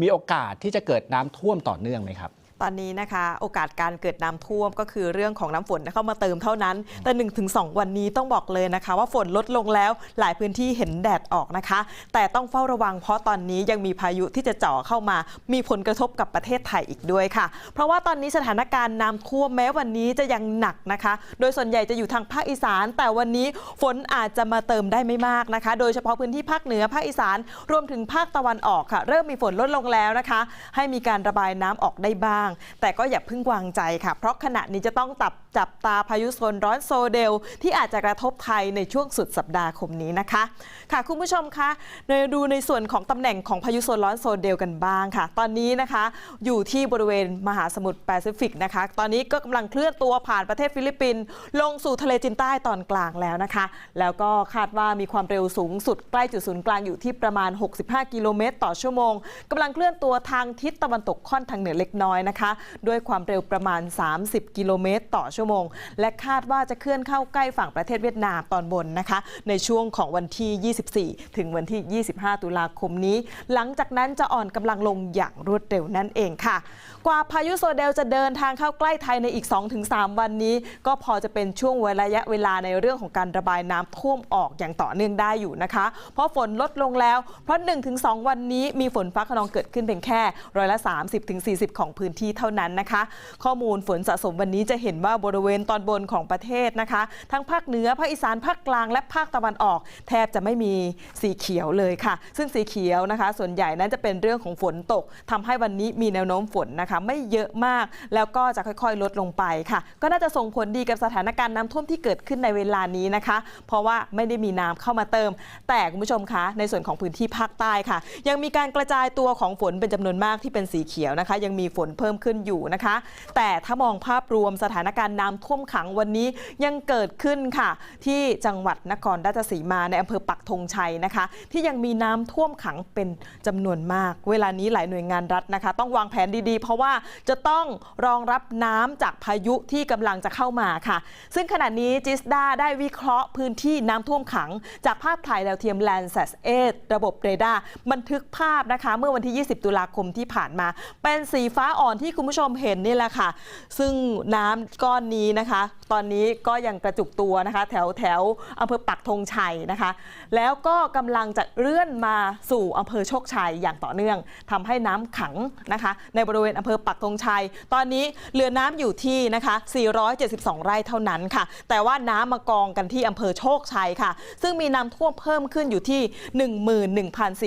มีโอกาสที่จะเกิดน้ำท่วมต่อเนื่องไหมครับ ตอนนี้นะคะ โอกาสการเกิดน้ำท่วมก็คือเรื่องของน้ำฝนเข้ามาเติมเท่านั้น แต่ 1-2 วันนี้ต้องบอกเลยนะคะ ว่าฝนลดลงแล้วหลายพื้นที่เห็นแดดออกนะคะ แต่ต้องเฝ้าระวังเพราะตอนนี้ยังมีพายุที่จะเจ่อเข้ามา มีผลกระทบกับประเทศไทยอีกด้วยค่ะ เพราะว่าตอนนี้สถานการณ์น้ำท่วมแม้วันนี้จะยังหนักนะคะ โดยส่วนใหญ่จะอยู่ทางภาคอีสาน แต่วันนี้ฝนอาจจะมาเติมได้ไม่มากนะคะ โดยเฉพาะพื้นที่ภาคเหนือภาคอีสานรวมถึงภาคตะวันออกค่ะ เริ่มมีฝนลดลงแล้วนะคะ ให้มีการระบายน้ำออกได้บ้างแต่ก็อย่าเพิ่งวางใจค่ะ เพราะขณะนี้จะต้องตับจับตาพายุโซนร้อนโซเดล ที่อาจจะกระทบไทยในช่วงสุดสัปดาห์คมนี้นะคะ ค่ะคุณผู้ชมคะเนดูในส่วนของตำแหน่งของพายุโซนร้อนโซเดลกันบ้างค่ะ ตอนนี้นะคะ อยู่ที่บริเวณมหาสมุทรแปซิฟิกนะคะ ตอนนี้ก็กำลังเคลื่อนตัวผ่านประเทศฟิลิปปินส์ลงสู่ทะเลจีนใต้ตอนกลางแล้วนะคะ แล้วก็คาดว่ามีความเร็วสูงสุดใกล้จุดศูนย์กลางอยู่ที่ประมาณ 65 กิโลเมตร ต่อชั่วโมงกำลังเคลื่อนตัวทางทิศตะวันตกค่อนทางเหนือเล็กน้อยนะคะด้วยความเร็วประมาณ 30 กิโลเมตร ต่อชั่วโมง และคาดว่าจะเคลื่อนเข้าใกล้ฝั่งประเทศเวียดนามตอนบนนะคะ ในช่วงของวันที่ 24 ถึงวันที่ 25 ตุลาคมนี้ หลังจากนั้นจะอ่อนกำลังลงอย่างรวดเร็วนั่นเองค่ะ กว่าพายุโซเดลจะเดินทางเข้าใกล้ไทยในอีก 2-3 วันนี้ ก็พอจะเป็นช่วงระยะเวลาในเรื่องของการระบายน้ำท่วมออกอย่างต่อเนื่องได้อยู่นะคะ เพราะฝนลดลงแล้ว เพราะ 1-2 วันนี้มีฝนฟ้าขนองเกิดขึ้นเพียงแค่ร้อยละ 30-40 ของพื้นที่เท่านั้นนะคะ ข้อมูลฝนสะสมวันนี้จะเห็นว่าบริเวณตอนบนของประเทศนะคะ ทั้งภาคเหนือภาคอีสานภาคกลางและภาคตะวันออก แทบจะไม่มีสีเขียวเลยค่ะ ซึ่งสีเขียวนะคะ ส่วนใหญ่นั้นจะเป็นเรื่องของฝนตกทำให้วันนี้มีแนวโน้มฝนนะคะ ไม่เยอะมากแล้วก็จะค่อยๆ ลดลงไปค่ะ ก็น่าจะส่งผลดีกับสถานการณ์น้ำท่วมที่เกิดขึ้นในเวลานี้นะคะ เพราะว่าไม่ได้มีน้ำเข้ามาเติม แต่คุณผู้ชมคะ ในส่วนของพื้นที่ภาคใต้ค่ะ ยังมีการกระจายตัวของฝนเป็นจำนวนมากที่เป็นสีเขียวนะคะ ยังมีฝนเพิ่มขึ้นอยู่นะคะ แต่ถ้ามองภาพรวมสถานการณ์น้ำท่วมขังวันนี้ยังเกิดขึ้นค่ะ ที่จังหวัดนครราชสีมาในอำเภอปักธงชัยนะคะ ที่ยังมีน้ำท่วมขังเป็นจำนวนมาก เวลานี้หลายหน่วยงานรัฐนะคะ ต้องวางแผนดีๆ เพราะว่าจะต้องรองรับน้ำจากพายุที่กำลังจะเข้ามาค่ะ ซึ่งขณะนี้จิสดาได้วิเคราะห์พื้นที่น้ำท่วมขัง จากภาพถ่ายดาวเทียม Landsat 8ระบบเรดาร์บันทึกภาพนะคะ เมื่อวันที่ 20 ตุลาคมที่ผ่านมา เป็นสีฟ้าอ่อนที่ที่คุณผู้ชมเห็นนี่แหละค่ะ ซึ่งน้ำก้อนนี้นะคะ ตอนนี้ก็ยังกระจุกตัวนะคะ แถวแถวอำเภอปักธงชัยนะคะ แล้วก็กำลังจะเลื่อนมาสู่อำเภอโชคชัยอย่างต่อเนื่องทำให้น้ำขังนะคะ ในบริเวณอำเภอปักธงชัย ตอนนี้เหลือน้ำอยู่ที่นะคะ 472 ไร่เท่านั้นค่ะ แต่ว่าน้ำมากองกันที่อำเภอโชคชัยค่ะ ซึ่งมีน้ำท่วมเพิ่มขึ้นอยู่ที่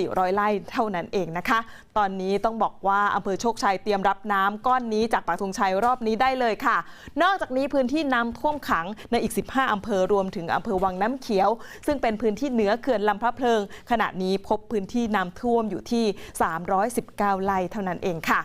11,400 ไร่เท่านั้นเองนะคะ ตอนนี้ต้องบอกว่าอำเภอโชคชัยเตรียมรับน้ำก้อนนี้จากปักธงชัยรอบนี้ได้เลยค่ะ นอกจากนี้พื้นที่น้ำท่วมขังในอีก 15 อำเภอรวมถึงอำเภอวังน้ำเขียว ซึ่งเป็นพื้นที่เหนือเขื่อนลำพระเพลิง ขณะนี้พบพื้นที่น้ำท่วมอยู่ที่ 319 ไร่เท่านั้นเองค่ะ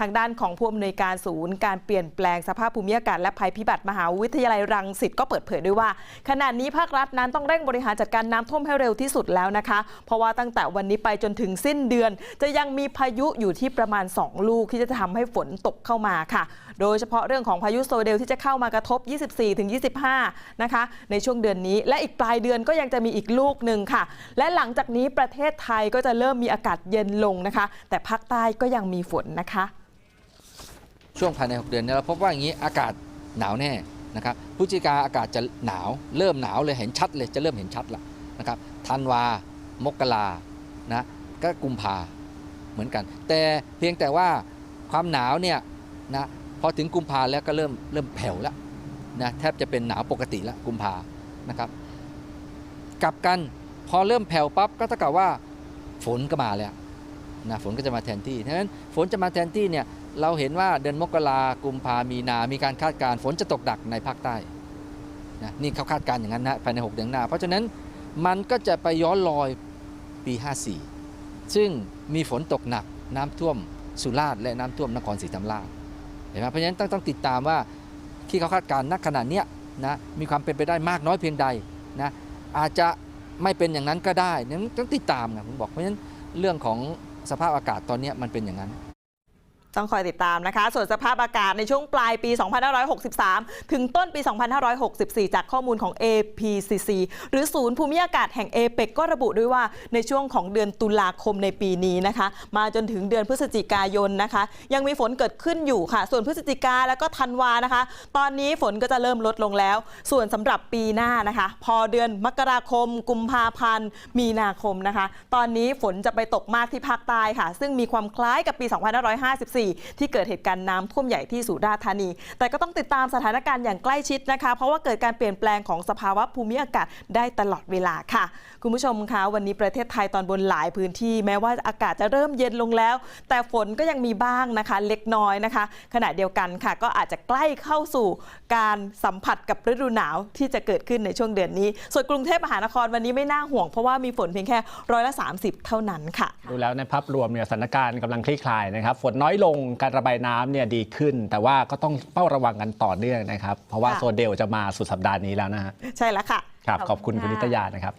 ทางด้านของผู้อำนวยการศูนย์การเปลี่ยนแปลงสภาพภูมิอากาศและภัยพิบัติมหาวิทยาลัยรังสิตก็เปิดเผยด้วยว่า ขณะนี้ภาครัฐนั้นต้องเร่งบริหารจัดการน้ำท่วมให้เร็วที่สุดแล้วนะคะ เพราะว่าตั้งแต่วันนี้ไปจนถึงสิ้นเดือน จะยังมีพายุอยู่ที่ประมาณ 2 ลูกที่จะทำให้ฝนตกเข้ามาค่ะ โดยเฉพาะเรื่องของพายุโซเดลที่จะเข้ามากระทบ 24-25 นะคะ ในช่วงเดือนนี้ และอีกปลายเดือนก็ยังจะมีอีกลูกหนึ่งค่ะ และหลังจากนี้ประเทศไทยก็จะเริ่มมีอากาศเย็นลงนะคะ แต่ภาคใต้ก็ยังมีฝนนะคะ ช่วงภายใน 6 เดือนเนี่ยเราพบว่าอย่างนี้อากาศหนาวแน่นะครับพฤศจิกาอากาศจะหนาว เริ่มหนาวเลยเห็นชัดเลยจะเริ่มเห็นชัดละนะครับธันวามกรานะก็กุมภาเหมือนกัน แต่เพียงแต่ว่าความหนาวเนี่ยนะพอถึงกุมภาแล้วก็เริ่มเริ่มแผ่วแล้วนะแทบจะเป็นหนาวปกติแล้วกุมภานะครับกลับกันพอเริ่มแผ่วปั๊บก็เท่ากับว่าฝนก็มาแล้ว นะฝนก็จะมาแทนที่ฉะนั้นฝนจะมาแทนที่เนี่ยเราเห็นว่าเดือนมกรากุมภามีนา มีการคาดการณ์ฝนจะตกหนักในภาคใต้นะนี่เขาคาดการณ์อย่างนั้นนะภายใน 6 เดือนหน้า เพราะฉะนั้นมันก็จะไปย้อนรอยปี 54 ซึ่งมีฝนตกหนักน้ำท่วมสุราษฎร์และน้ำท่วมนครศรีธรรมราชเห็นไหมเพราะฉะนั้นต้องต้องติดตามว่าที่เขาคาดการณ์ณขณะเนี้ยนะมีความเป็นไปได้มากน้อยเพียงใดนะอาจจะไม่เป็นอย่างนั้นก็ได้นั้นต้องติดตามนะผมบอกเพราะฉะนั้นเรื่องของ สภาพอากาศตอนนี้มันเป็นอย่างนั้น ต้องคอยติดตามนะคะ ส่วนสภาพอากาศในช่วงปลายปี 2563 ถึงต้นปี 2564 จากข้อมูลของ APCC หรือศูนย์ภูมิอากาศแห่งเอเปกก็ระบุด้วยว่าในช่วงของเดือนตุลาคมในปีนี้นะคะ มาจนถึงเดือนพฤศจิกายนนะคะ ยังมีฝนเกิดขึ้นอยู่ค่ะ ส่วนพฤศจิกาแล้วก็ธันวานะคะ ตอนนี้ฝนก็จะเริ่มลดลงแล้ว ส่วนสำหรับปีหน้านะคะ พอเดือนมกราคม กุมภาพันธ์ มีนาคมนะคะ ตอนนี้ฝนจะไปตกมากที่ภาคใต้ค่ะ ซึ่งมีความคล้ายกับปี 2554ที่เกิดเหตุการณ์น้ำท่วมใหญ่ที่สุราษฎร์ธานี แต่ก็ต้องติดตามสถานการณ์อย่างใกล้ชิดนะคะ เพราะว่าเกิดการเปลี่ยนแปลงของสภาวะภูมิอากาศได้ตลอดเวลาค่ะ คุณผู้ชมคะวันนี้ประเทศไทยตอนบนหลายพื้นที่แม้ว่าอากาศจะเริ่มเย็นลงแล้ว แต่ฝนก็ยังมีบ้างนะคะ เล็กน้อยนะคะ ขณะเดียวกันค่ะ ก็อาจจะใกล้เข้าสู่การสัมผัสกับฤดูหนาวที่จะเกิดขึ้นในช่วงเดือนนี้ ส่วนกรุงเทพมหานครวันนี้ไม่น่าห่วง เพราะว่ามีฝนเพียงแค่ร้อยละ30 เท่านั้นค่ะ ดูแล้วในภาพรวมเนี่ยสถานการณ์กำลังคลี่คลายนะครับ ฝนน้อยลงการระบายน้ำเนี่ยดีขึ้น แต่ว่าก็ต้องเฝ้าระวังกันต่อเนื่องนะครับ เพราะว่าค่ะ โซนเดลจะมาสุดสัปดาห์นี้แล้วนะฮะใช่แล้วค่ะ ครับขขออบบคุคุณณค่ะคุณนิตยานะครับ